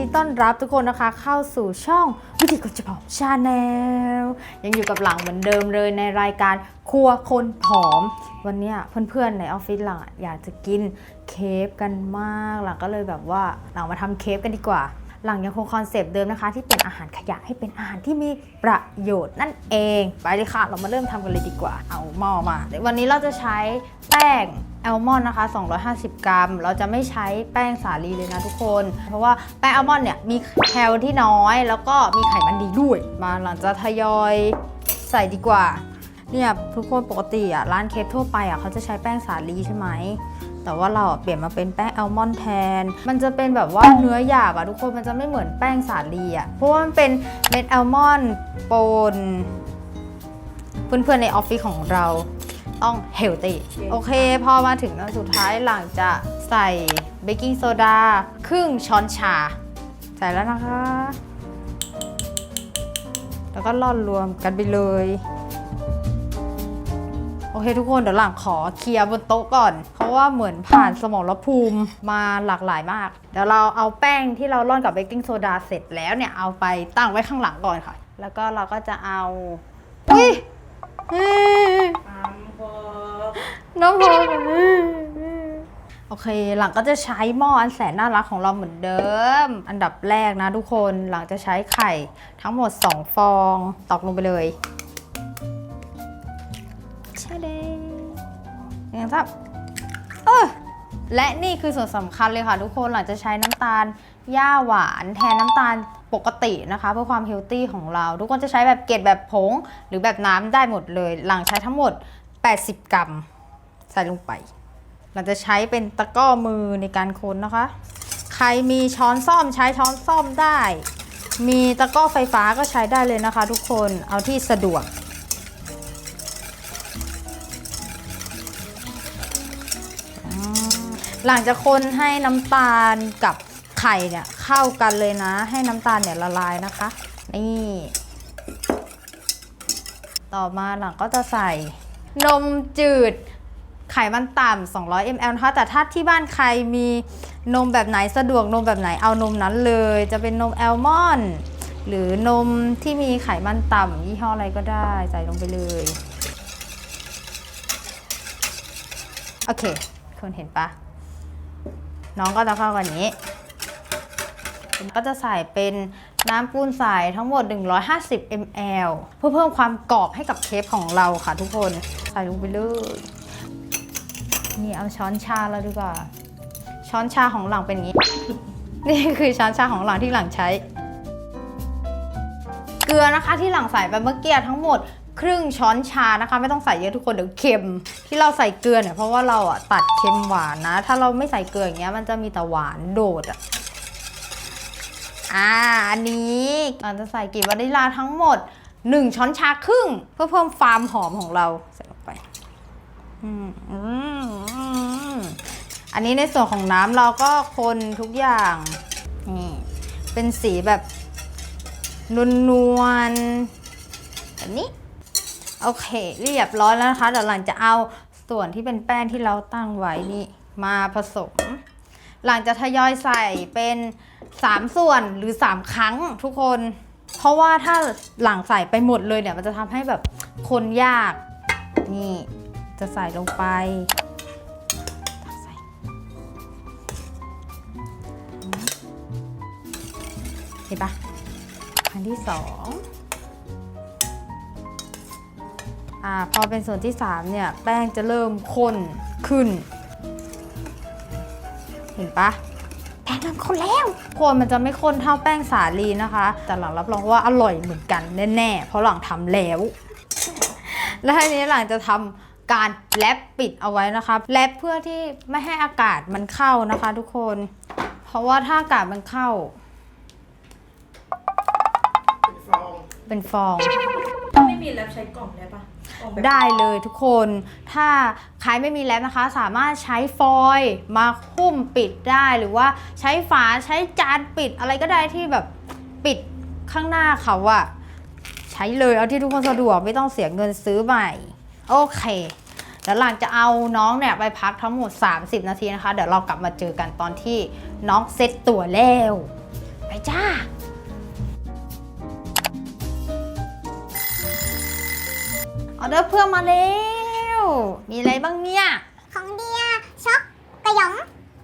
ดีต้อนรับทุกคนนะคะเข้าสู่ช่องวิธีคนจะผอมชาแนลยังอยู่กับหลังเหมือนเดิมเลยในรายการครัวคนผอม วันนี้เพื่อนๆในออฟฟิศหลังอะอยากจะกินเคฟกันมากหลังก็เลยแบบว่าหลังมาทำเคฟกันดีกว่า หลังยังคงคอนเซปต์เดิมนะคะ ที่เป็นอาหารขยะให้เป็นอาหารที่มีประโยชน์นั่นเอง ไปเลยค่ะเรามาเริ่มทำกันเลยดีกว่า เอาหม้อมาวันนี้เราจะใช้แป้ง แอลมอนด์นะคะ 250 กรัม เราจะไม่ใช้แป้งสาลีเลยนะทุกคน เพราะว่าแป้งแอลมอนด์เนี่ยมีแคลที่น้อย แล้วก็มีไขมันดีด้วย มาหลังจะทยอยใส่ดีกว่า เนี่ยทุกคนปกติอะร้านเคฟทั่วไปอะเขาจะใช้แป้งสาลีใช่ไหม แต่ว่าเราเปลี่ยนมาเป็นแป้งแอลมอนด์แทน มันจะเป็นแบบว่าเนื้อหยาบอะทุกคน มันจะไม่เหมือนแป้งสาลีอะ เพราะว่ามันเป็นเม็ดแอลมอนด์ปนเพื่อนๆในออฟฟิศของเรา ต้องเฮลตี้โอเค พอมาถึงอันสุดท้ายหลังจะใส่เบกกิ้งโซดาครึ่งช้อนชา ใส่แล้วนะคะ แล้วก็ร่อนรวมกันไปเลยโอเคทุกคนเดี๋ยวหลังขอเคลียร์บนโต๊ะก่อน เพราะว่าเหมือนผ่านสมองรภูมิมาหลากหลายมาก เดี๋ยวเราเอาแป้งที่เราร่อนกับเบกกิ้งโซดาเสร็จแล้วเนี่ยเอาไปตั้งไว้ข้างหลังก่อนค่ะ แล้วก็เราก็จะเอาอุ้ย น้องพอโอเค หลังก็จะใช้หม้ออันแสนน่ารักของเราเหมือนเดิม อันดับแรกนะทุกคน หลังจะใช้ไข่ทั้งหมด 2 ฟอง ตอกลงไปเลยชาเดยังครับเออและนี่คือส่วนสำคัญเลยค่ะทุกคน หลังจะใช้น้ำตาลหญ้าหวานแทนน้ำตาล ปกตินะคะ เพื่อความเฮลตี้ของเรา ทุกคนจะใช้แบบเกล็ดแบบผง หรือแบบน้ำได้หมดเลย หลังใช้ทั้งหมด 80 กรัม ใส่ลงไปหลังจะใช้เป็นตะกร้อมือในการคนนะคะ ใครมีช้อนซ่อมใช้ช้อนซ่อมได้ มีตะกร้อไฟฟ้าก็ใช้ได้เลยนะคะ ทุกคนเอาที่สะดวกหลังจากคนให้น้ำตาลกับไข่เนี่ย เข้ากันเลยนะ ให้น้ำตาลเนี่ยละลายนะคะ นี่ ต่อมาหลังก็จะใส่ นมจืดไขมันต่ำ200 ml นะคะแต่ถ้าที่บ้านใครมีนมแบบไหนสะดวกนมแบบไหนเอานมนั้นเลย จะเป็นนมแอลมอนด์หรือนมที่มีไขมันต่ำยี่ห้ออะไรก็ได้ใส่ลงไปเลย โอเค คุณเห็นปะน้องก็จะเข้ากันอย่านี้ ก็จะใส่เป็นน้ำปูนใสทั้งหมด 150 ml เพื่อเพิ่มความกรอบให้กับเคฟของเราค่ะทุกคน ใส่ลงไปเลยนี่เอาช้อนชาแล้วดีกว่า ช้อนชาของหลังเป็นอย่างนี้ นี่คือช้อนชาของหลังที่หลังใช้ เกลือนะคะที่หลังใส่ไปเมื่อกี้ทั้งหมดครึ่งช้อนชานะคะ ไม่ต้องใส่เยอะทุกคนเดี๋ยวเค็ม ที่เราใส่เกลือเนี่ยเพราะว่าเราอะตัดเค็มหวานนะ ถ้าเราไม่ใส่เกลืออย่างเงี้ยมันจะมีแต่หวานโดดอะ อ่าอันนี้เราจะใส่กลีบวานิลลาทั้งหมด 1 ช้อนชาครึ่ง เพื่อเพิ่มความหอมของเราใส่ลงไปอันนี้ในส่วนของน้ำเราก็คนทุกอย่างนี่เป็นสีแบบนวลๆแบบนี้ โอเค เรียบร้อยแล้วนะคะเดี๋ยวหลังจะเอาส่วนที่เป็นแป้งที่เราตั้งไว้นี่มาผสม หลังจะทยอยใส่เป็น 3 ส่วนหรือ 3 ครั้งทุกคน เพราะว่าถ้าหลังใส่ไปหมดเลยเนี่ยมันจะทำให้แบบคนยาก นี่จะใส่ลงไปเห็นปะอันที่สองอ่าพอเป็นส่วนที่ 3 เนี่ย แป้งจะเริ่มข้นขึ้น ห็นปะแป้งเริ่มข้นแล้วคนมันจะไม่ข้นเท่าแป้งสาลีนะคะ แต่หลังรับรองว่าอร่อยเหมือนกันแน่ๆ เพราะหลังทำแล้ว แล้วทีนี้หลังจะทำการแรปปิดเอาไว้นะคะแรปเพื่อที่ไม่ให้อากาศมันเข้านะคะ ทุกคน เพราะว่าถ้าอากาศมันเข้า เป็นฟองถ้าไม่มีแล้วใช้กล่องได้ปะกล่องแบบ ได้เลยทุกคน ถ้าใครไม่มีแรปนะคะ สามารถใช้ฟอยล์มาหุ้มปิดได้หรือว่าใช้ฝาใช้จานปิดอะไรก็ได้ที่แบบปิดข้างหน้าเขาอะใช้เลยเอาที่ทุกคนสะดวกไม่ต้องเสียเงินซื้อใหม่ โอเคแล้วหลังจะเอาน้องเนี่ยไปพักทั้งหมด 30 นาทีนะคะ เดี๋ยวเรากลับมาเจอกันตอนที่น้องเซ็ตตัวแล้ว ไปจ้า ออเดอร์เพิ่มมาแล้ว มีอะไรบ้างเนี่ย ของเดียช็อกกระหยอง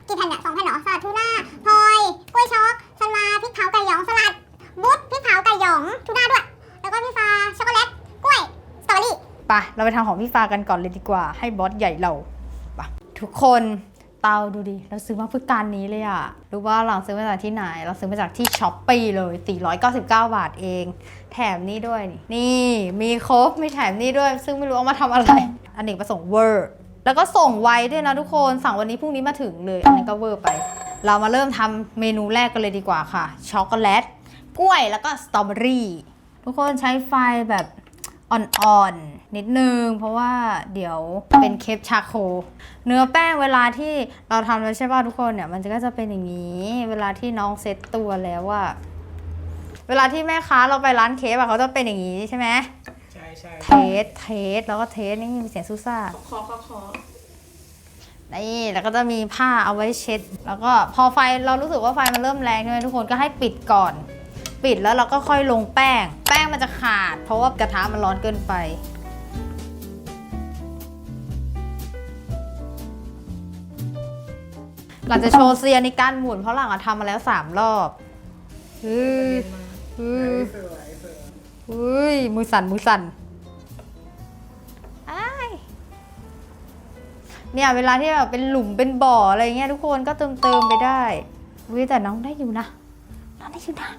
กี่แผ่นเนี่ยสองแผ่นเหรอสลัดทูน่าพลอยกล้วยช็อกซันมาพริกเผาไก่หยองสลัดบุ๊ดพริกเผาไก่หยองทูน่าด้วย แล้วก็พี่ฟ้าช็อกโกแลตกล้วยสตรอเบอรี่ไปเราไปทำของพี่ฟ้ากันก่อนเลยดีกว่าให้บอสใหญ่เราไปทุกคน เตาดูดิ เราซื้อมาเพื่อการนี้เลยอะรู้ว่าเราซื้อมาจากที่ไหน เราซื้อมาจากที่ช้อปปีเลย499 บาทเอง แถมนี่ด้วยนี่นี่มีครบมีแถมนี่ด้วย ซึ่งไม่รู้เอามาทำอะไร อันนี้ประสงค์เวอร์ แล้วก็ส่งไวด้วยนะทุกคน สั่งวันนี้พรุ่งนี้มาถึงเลย อันนี้ก็เวอร์ไป เรามาเริ่มทำเมนูแรกกันเลยดีกว่าค่ะ ช็อกโกแลต กล้วยแล้วก็สตรอเบอรี่ ทุกคนใช้ไฟแบบ อ่อนๆนิดนึง เพราะว่าเดี๋ยวเป็นเคปชาโค เนื้อแป้งเวลาที่เราทำแล้วใช่ป่ะทุกคนเนี่ยมันก็จะเป็นอย่างนี้ เวลาที่น้องเซ็ตตัวแล้วอะเวลาที่แม่ค้าเราไปร้านเคปอะเขาจะเป็นอย่างนี้ใช่ไหมใช่ใช่เทสเทสแล้วก็เทสนี่มีเสียงซูซ่าขอขอขอนี่แล้วก็จะมีผ้าเอาไว้เช็ด แล้วก็พอไฟเรารู้สึกว่าไฟมันเริ่มแรงใช่ไหมทุกคนก็ให้ปิดก่อน ปิดแล้วเราก็ค่อยลงแป้ง แป้งมันจะขาด เพราะว่ากระทะมันร้อนเกินไป หลังจะโชว์เซียนในการหมุนเพราะหลังอะทำมาแล้วสามรอบเฮ้ยเฮ้ยเฮ้ยมือสั่นมือสั่นเนี่ยเวลาที่แบบเป็นหลุมเป็นบ่ออะไรเงี้ยทุกคนก็เติมเติมไปได้วิแต่น้องได้อยู่นะ น้องได้อยู่นะ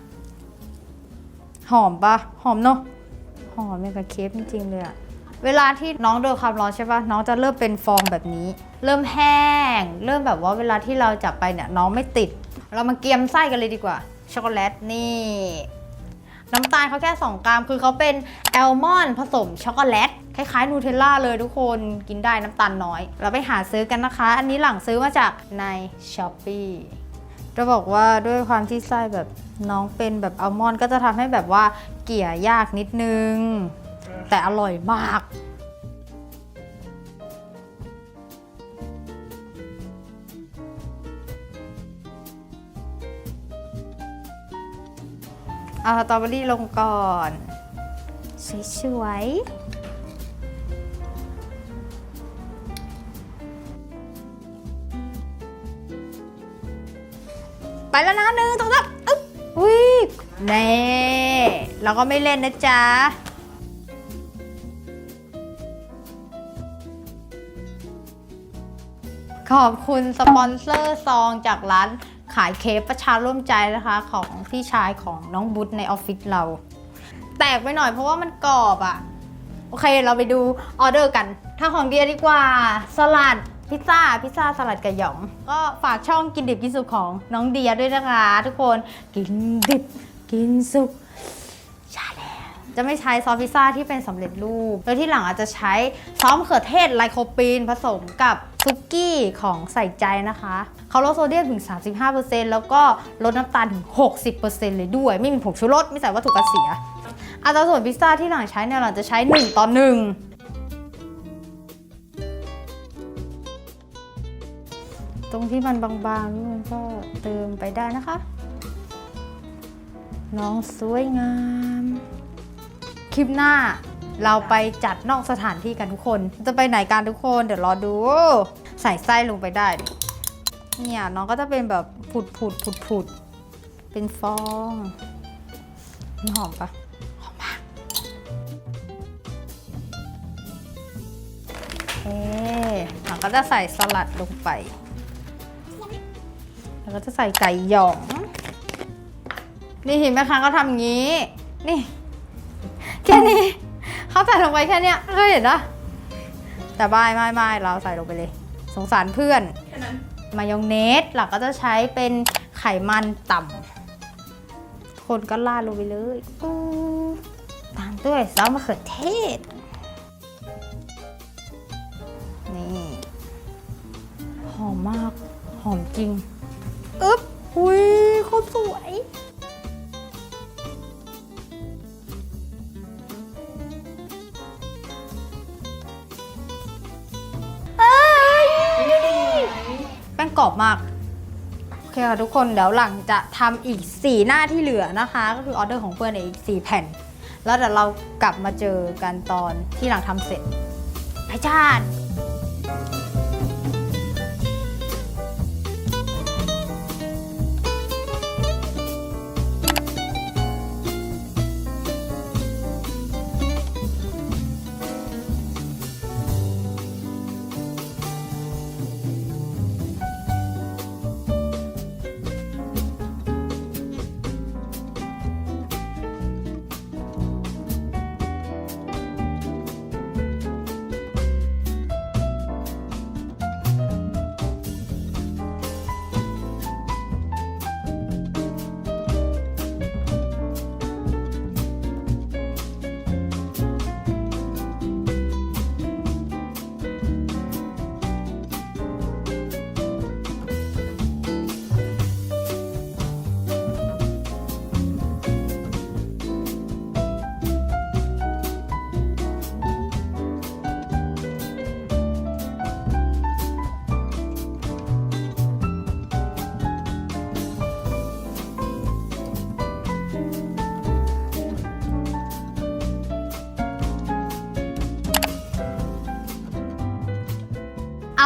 หอมปะหอมเนอะหอมเป็นกับเคฟจริงๆเลยอะเวลาที่น้องโดนความร้อนใช่ปะน้องจะเริ่มเป็นฟองแบบนี้ เริ่มแห้ง เริ่มแบบว่าเวลาที่เราจับไปเนี่ยน้องไม่ติด เรามาเกียมไส้กันเลยดีกว่า ช็อกโกแลตนี่ น้ำตาลเขาแค่ 2 กรัม คือเขาเป็นแอลมอนด์ผสมช็อกโกแลตคล้ายๆนูเทลล่าเลยทุกคนกินได้น้ำตาลน้อย เราไปหาซื้อกันนะคะ อันนี้หลังซื้อมาจากใน s h อ p e e จะบอกว่าด้วยความที่ไส้แบบน้องเป็นแบบอัลมอนด์ก็จะทำให้แบบว่าเกลี่ยยากนิดนึง แต่อร่อยมาก เอาสตรอเบอรี่ลงก่อน สวยๆ แล้วนะหนึ่งสองสามอึ๊บอุ้ยเน่เราก็ไม่เล่นนะจ๊ะขอบคุณสปอนเซอร์ซองจากร้านขายเคฟประชาร่วมใจนะคะ ของพี่ชายของน้องบุ๊ทในออฟฟิศเรา แตกไปหน่อยเพราะว่ามันกรอบอะ่ะ โอเคเราไปดูออเดอร์กัน ถ้าของเดียดีกว่า สลัด พิซซ่าพิซซ่าสลัดกระหย่อม ก็ฝากช่องกินดิบกินสุกของน้องเดียด้วยนะคะ ทุกคนกินดิบกินสุกจะไม่ใช้ซอสพิซซ่าที่เป็นสำเร็จรูป โดยที่หลังอาจจะใช้ซอสมะเขือเทศไลโคปีนผสมกับซุกี้ของใส่ใจนะคะ เขาลดโซเดียมถึง 35%แล้วก็ลดน้ำตาลถึง 60%เลยด้วย ไม่มีผงชูรสไม่ใส่วัตถุกันเสียอัตราส่วนพิซซ่าที่หลังใช้เนี่ยหลังจะใช้ 1 ต่อ 1 ตรงที่มันบางๆมันก็เติมไปได้นะคะ น้องสวยงาม คลิปหน้าเราไปจัดนอกสถานที่กันทุกคน จะไปไหนกันทุกคน เดี๋ยวรอดู ใส่ไส้ลงไปได้ เนี่ยน้องก็จะเป็นแบบผุดผุดผุดผุดเป็นฟองมันหอมปะหอมมากโอเคเราก็จะใส่สลัดลงไป แล้วก็จะใส่ไก่หยอง นี่เห็นไหมคะเขาทำอย่างนี้ นี่ แค่นี้เขาใส่ลงไปแค่เนี้ยเคยเห็นนะแต่ไม่ไม่ไม่เราใส่ลงไปเลย สงสารเพื่อน แค่นั้นมายองเนสหลักก็จะใช้เป็นไขมันต่ำคนก็ราดลงไปเลยอู้ตามด้วยซอสมะเขือเทศ นี่ หอมมาก หอมจริง อึ๊บหุยโคตรสวยแป้งกรอบมาก โอเคค่ะทุกคนเดี๋ยวหลังจะทำอีก 4 หน้าที่เหลือนะคะ ก็คือออเดอร์ของเพื่อนเนี่ยอีก 4 แผ่น แล้วเดี๋ยวเรากลับมาเจอกันตอนที่หลังทำเสร็จไปจ้า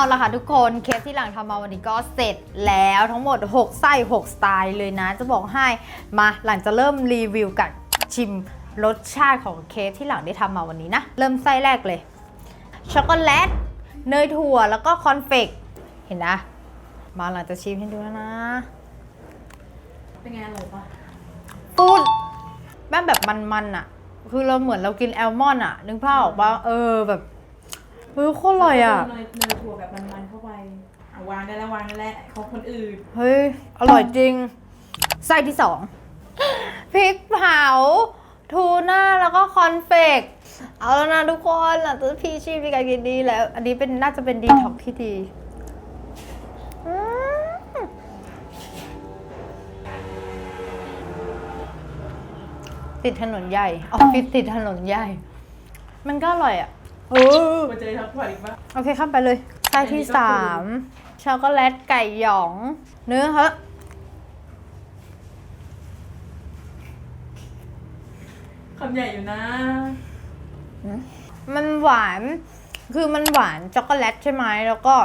เอาละค่ะทุกคนเคสที่หลังทำมาวันนี้ก็เสร็จแล้วทั้งหมด 6 ไส้ 6 สไตล์เลยนะ จะบอกให้มาหลังจะเริ่มรีวิวกับชิมรสชาติของเค้กที่หลังได้ทำมาวันนี้นะ เริ่มไส้แรกเลย ช็อกโกแลต เนยถั่วแล้วก็คอนเฟกเห็นนะ มาหลังจะชิมให้ดูแล้วนะ เป็นไงอร่อยปะตูดแม่งแบบมันๆอะคือเราเหมือนเรากินแอลมอนด์อะนึกภาพออกปะเออแบบ เออโคตรอร่อยอะ เนยเนยถั่วแบบมันๆเข้าไปอะวางได้แล้ววางได้แล้วเขาคนอื่นเฮ้ย อร่อยจริง ไส้ที่สองพริกเผา ทูน่า แล้วก็คอนเฟกต์เอาแล้วนะทุกคนหลังจากพี่ชีพการกินดีแล้ว อันนี้เป็นน่าจะเป็นดีท็อกที่ดีอืมติดถนนใหญ่ออฟฟิศติดถนนใหญ่ มันก็อร่อยอะ เออมาเจอทักผ่อนอีกปะโอเคข้ามไปเลยไส้ที่อันนี้ก็คือสามช็อกโกแลตไก่หยอง เนื้อฮะคำใหญ่อยู่นะ มันหวาน คือมันหวานช็อกโกแลตใช่ไหมแล้วก็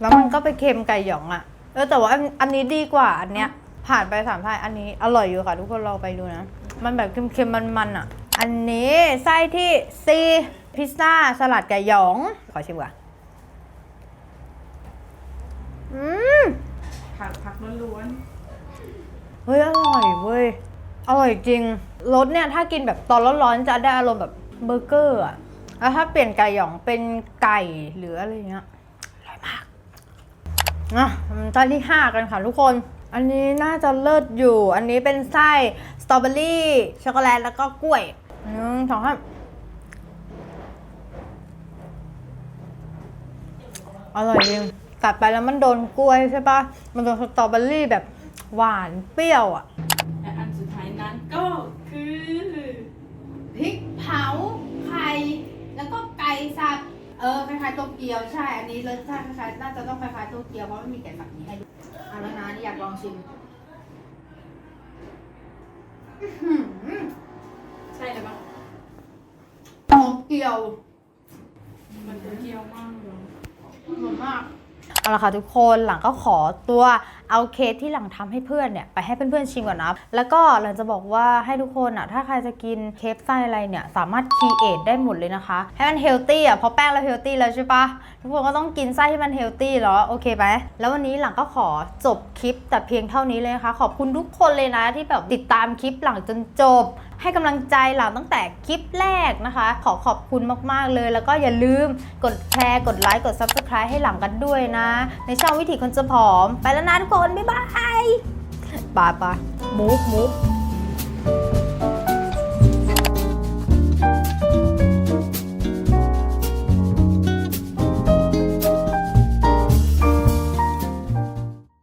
แล้วมันก็ไปเค็มไก่หยองอะ่ะเออแต่ว่าอันอันนี้ดีกว่าอันเนี้ย ผ่านไปสามไส้อันนี้อร่อยอยู่ค่ะ ทุกคนลองไปดูนะ มันแบบเค็มๆมันๆอะอันนี้ไส้ที่สี่ พิซซ่าสลัดไก่หยอง ขอชิมก่อนอืมผักผักล้วนเฮ้ย อร่อยเว้ย อร่อยจริง รสเนี่ย ถ้ากินแบบตอนร้อนๆ จะได้อารมณ์แบบเบอร์เกอร์อะแล้วถ้าเปลี่ยนไก่หยองเป็นไก่หรืออะไรเงี้ย อร่อยมากนะตอนที่5กันค่ะทุกคน อันนี้น่าจะเลิศอยู่ อันนี้เป็นไส้สตรอเบอรี่ช็อกโกแลตแล้วก็กล้วยหนึ่งสองสาม อร่อยจริงกัดไปแล้วมันโดนกล้วยใช่ปะมันโดนสตรอเบอรี่แบบหวานเปรี้ยวอะๆและอันสุดท้ายนั้นก็คือพริกเผาไข่แล้วก็ไก่สับเออคล้ายๆโตเกียวใช่ อันนี้รสชาติคล้ายๆน่าจะต้องคล้ายๆโตเกียวเพราะมันมีไก่สับนี้ให้ดูเอาแล้วนะนี่อยากลองชิมอื้อหือใช่เลยปะโตเกียว มันโตเกียวมาก เลยอร่อยมาก เอาละค่ะทุกคนหลังก็ขอตัว เอาเค้กที่หลังทำให้เพื่อนเนี่ยไปให้เพื่อนๆชิมก่อนนะแล้วก็หลังจะบอกว่าให้ทุกคนอะถ้าใครจะกินเค้กไส้อะไรเนี่ยสามารถคีเอทได้หมดเลยนะคะให้มันเฮลตี้อะเพราะแป้งเราเฮลตี้แล้วใช่ปะทุกคนก็ต้องกินไส้ที่มันเฮลตี้เหรอโอเคไหมแล้ววันนี้หลังก็ขอจบคลิปแต่เพียงเท่านี้เลยนะคะขอบคุณทุกคนเลยนะที่แบบติดตามคลิปหลังจนจบ ให้กำลังใจหลังตั้งแต่คลิปแรกนะคะ ขอขอบคุณมากๆเลย แล้วก็อย่าลืมกดแชร์กดไลค์กด Subscribe ให้หลังกันด้วยนะ ในช่องวิถีคนจะผอมไปแล้วนะทุกคนนบ๊ายบายบายบายมูฟมูฟ